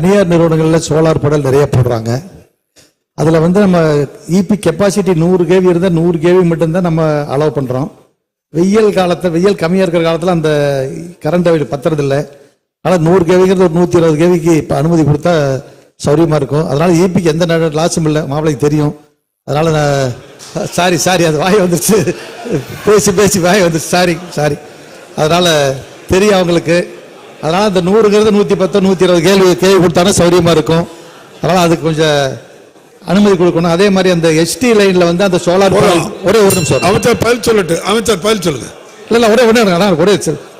தனியார் நிறுவனங்களில் solar panel நிறைய போடுறாங்க. அதில் வந்து நம்ம இபி கெப்பாசிட்டி நூறு கேவி இருந்தால் நூறு கேவி மட்டும்தான் நம்ம அலோவ் பண்ணுறோம் வெயில் காலத்தை வெயில் கம்மியாக இருக்கிற காலத்தில் அந்த கரண்ட் பத்துறதில்ல. ஆனால் நூறு கேவிங்கிறது ஒரு நூற்றி இருபது கேவிக்கு இப்போ அனுமதி கொடுத்தா சௌரியமாக இருக்கும். அதனால் இபிக்கு எந்த லாஸும் இல்லை. மாப்பிளைக்கு தெரியும். அதனால் நான் சாரி சாரி அது வாய் வந்துருச்சு. பேசி பேசி வாய் வந்துருச்சு. சாரி சாரி அதனால் தெரியும் அவங்களுக்கு. அதனால் அந்த நூறுங்கிறது நூற்றி பத்து நூற்றி இருபது கேள்வி கேள்வி கொடுத்தாலும் சௌரியமாக இருக்கும். அதனால் அதுக்கு கொஞ்சம் அனுமதி கொடுக்கணும். அதே மாதிரி அந்த எஸ்டி லைன்ல வந்து அந்த சோலார் ஒரே ஒரு நிமிஷம். அமைச்சர் பதில் சொல்லட்டு அமைச்சர் பதில் சொல்லுங்க. இல்ல இல்ல ஒரே ஒண்ணு அண்ணா, ஒரே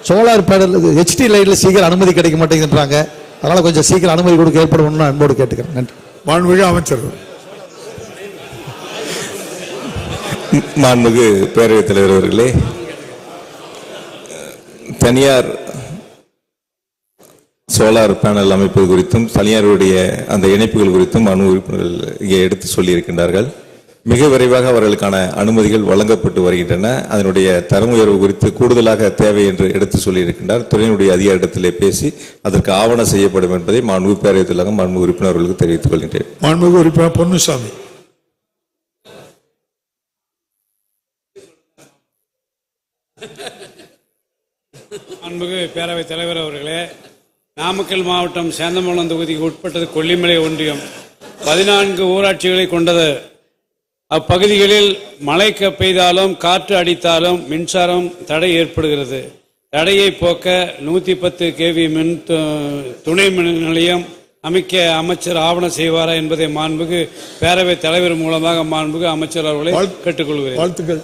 சோலார் பேனல் ஹெச்டி லைன்ல சீக்கிரம் அனுமதி கிடைக்க மாட்டேங்குதுன்றாங்க. அதனால கொஞ்சம் சீக்கிரம் அனுமதி கொடுக்க ஏற்படும் அன்போடு கேட்டுக்கிறேன். நன்றி. மாண்புமிகு அமைச்சர். மாண்புமிகு பேரவைத் தலைவர் அவர்களே தனியார் சோலார் பேனல் அமைப்பது குறித்தும் தனியாருடைய அந்த இணைப்புகள் குறித்தும் அணு உறுப்பினர்கள் இங்கே எடுத்து சொல்லியிருக்கின்றார்கள். மிக விரைவாக அவர்களுக்கான அனுமதிகள் வழங்கப்பட்டு வருகின்றன. அதனுடைய தரம் உயர்வு குறித்து கூடுதலாக தேவை என்று எடுத்து சொல்லியிருக்கின்றார். துறையினுடைய அதிகாரிடத்திலே பேசி அதற்கு ஆவணம் செய்யப்படும் என்பதை மாண்பு பேரவைத் தலைவர் மாண்பு உறுப்பினர்களுக்கு தெரிவித்துக் கொள்கின்றேன். மாண்புமிகு உறுப்பினர் பொன்னுசாமி. பேரவைத் தலைவர் அவர்களே நாமக்கல் மாவட்டம் சேந்தமங்கலம் தொகுதிக்கு உட்பட்டது கொல்லிமலை ஒன்றியம். பதினான்கு ஊராட்சிகளை கொண்டது. அப்பகுதிகளில் மழை பெய்தாலும் காற்று அடித்தாலும் மின்சாரம் தடை ஏற்படுகிறது. தடையை போக்க நூத்தி பத்து கேவி மின் துணை மின் நிலையம் அமைக்க அமைச்சர் ஆவணம் செய்வாரா என்பதை மாண்புகு பேரவைத் தலைவர் மூலமாக மாண்புகு அமைச்சர் அவர்களை கேட்டுக்கொள்கிறேன். வாழ்த்துக்கள்.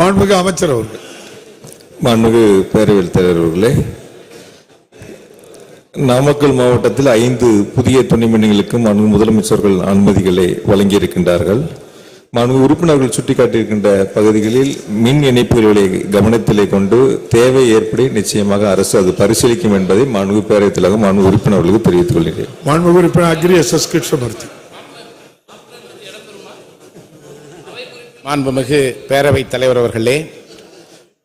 மாண்புமிகு அமைச்சர் அவர்கள். மாண்புமிகு பேரவைத் தலைவர் அவர்களே நாமக்கல் மாவட்டத்தில் ஐந்து புதிய துணை மின்களுக்கு மாண்பு முதலமைச்சர்கள் அனுமதிகளை வழங்கியிருக்கின்றார்கள். மாண்பு உறுப்பினர்கள் சுட்டிக்காட்டியிருக்கின்ற பகுதிகளில் மின் இணைப்புகளை கவனத்திலே கொண்டு தேவை ஏற்படி நிச்சயமாக அரசு அது பரிசீலிக்கும் என்பதை மாண்பு பேரவைத் தலைவர் மாண்பு உறுப்பினர்களுக்கு தெரிவித்துக் கொள்கிறேன் மாண்புமிகு உறுப்பினர் அக்ரி எஸ் கிருஷ்ணமூர்த்தி மாண்புமிகு பேரவைத் தலைவர் அவர்களே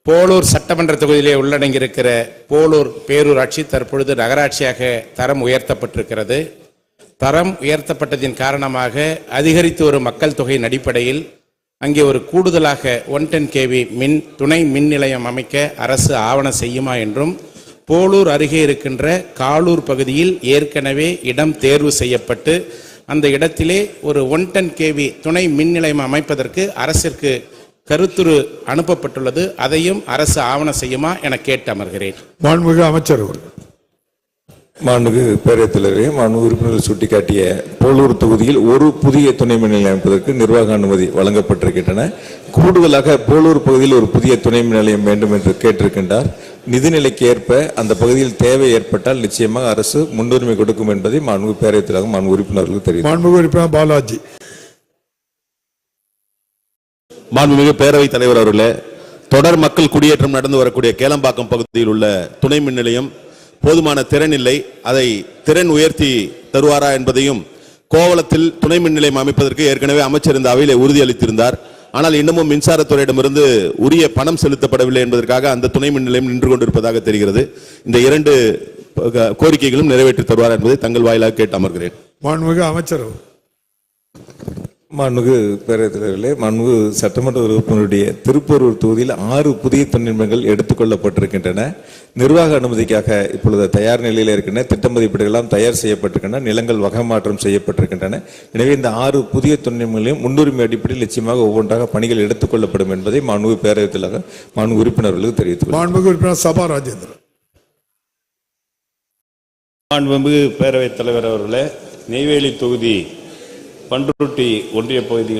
போலூர் சட்டமன்ற தொகுதியிலே உள்ளடங்கியிருக்கிற போலூர் பேரூராட்சி தற்பொழுது நகராட்சியாக தரம் உயர்த்தப்பட்டிருக்கிறது. தரம் உயர்த்தப்பட்டதின் காரணமாக அதிகரித்து வரும் மக்கள் தொகையின் அடிப்படையில் அங்கே ஒரு கூடுதலாக ஒன் டென் கேவி மின் துணை மின் நிலையம் அமைக்க அரசு ஆவணம் செய்யுமா என்றும் போலூர் அருகே இருக்கின்ற காலூர் பகுதியில் ஏற்கனவே இடம் தேர்வு செய்யப்பட்டு அந்த இடத்திலே ஒரு ஒன் டென் கேவி துணை மின் நிலையம் அமைப்பதற்கு அரசிற்கு கருத்துரு அனுப்பப்பட்டுள்ளது. அதையும் அரசு ஆவணம் செய்யுமா என கேட்டு அமர்கிறேன் மாண்புமிகு அமைச்சர் அவர்கள். மாண்புமிகு பேரவைத் தலைவரே மாண்பு உறுப்பினர்கள் சுட்டிக்காட்டிய போலூர் தொகுதியில் ஒரு புதிய துணை மின் நிலையம் அமைப்பதற்கு நிர்வாக அனுமதி வழங்கப்பட்டிருக்கின்றன. கூடுதலாக போலூர் பகுதியில் ஒரு புதிய துணை மின் நிலையம் வேண்டும் என்று கேட்டிருக்கின்றார். நிதிநிலைக்கு ஏற்ப அந்த பகுதியில் தேவை ஏற்பட்டால் நிச்சயமாக அரசு முன்னுரிமை கொடுக்கும் என்பதை மாண்பு பேரவைத் தலைவர் மாண்பு உறுப்பினர்களுக்கு தெரிவித்தார் மாண்புமிகு உறுப்பினர் பாலாஜி. மாண்புமிகு பேரவைத் தலைவர் அவர்களே தொடர் மக்கள் குடியேற்றம் நடந்து வரக்கூடிய கேளம்பாக்கம் பகுதியில் உள்ள துணை மின் நிலையம் போதுமான திறன் இல்லை. அதை திறன் உயர்த்தி தருவாரா என்பதையும் கோவளத்தில் துணை மின் நிலையம் அமைப்பதற்கு ஏற்கனவே அமைச்சர் இந்த அவையிலே உறுதியளித்திருந்தார். ஆனால் இன்னமும் மின்சாரத்துறையிடமிருந்து உரிய பணம் செலுத்தப்படவில்லை என்பதற்காக அந்த துணை மின் நிலையம் நின்று கொண்டிருப்பதாக தெரிகிறது. இந்த இரண்டு கோரிக்கைகளும் நிறைவேற்றி தருவார் என்பதை தங்கள் வாயிலாக கேட்டு அமர்கிறேன். மாண்புமிகு அமைச்சர் மாண்புமிகு பேரவைத் தலைவர்களே சட்டமன்ற உறுப்பினருடைய திருப்பூரூர் தொகுதியில் ஆறு புதிய தொழில்நுட்பங்கள் எடுத்துக்கொள்ளப்பட்டிருக்கின்றன. நிர்வாக அனுமதிக்காக இப்பொழுது தயார் நிலையில் இருக்கின்றன. திட்ட மதிப்பீடுகள் எல்லாம் தயார் செய்யப்பட்டிருக்கின்றன. நிலங்கள் வகை மாற்றம் செய்யப்பட்டிருக்கின்றன. எனவே இந்த ஆறு புதிய தொழில்நுட்பங்களையும் முன்னுரிமை அடிப்படையில் நிச்சயமாக ஒவ்வொன்றாக பணிகள் எடுத்துக்கொள்ளப்படும் என்பதை மாண்புமிகு பேரவைத் தலைவர் மாண்பு உறுப்பினர்களுக்கு தெரிவித்துக் கொள்கிறேன். மாண்புமிகு உறுப்பினர் சபா ராஜேந்திரன். மாண்புமிகு பேரவைத் தலைவர் அவர்களே நெய்வேலி தொகுதி பண்ருட்டி ஒன்றிய பகுதியில்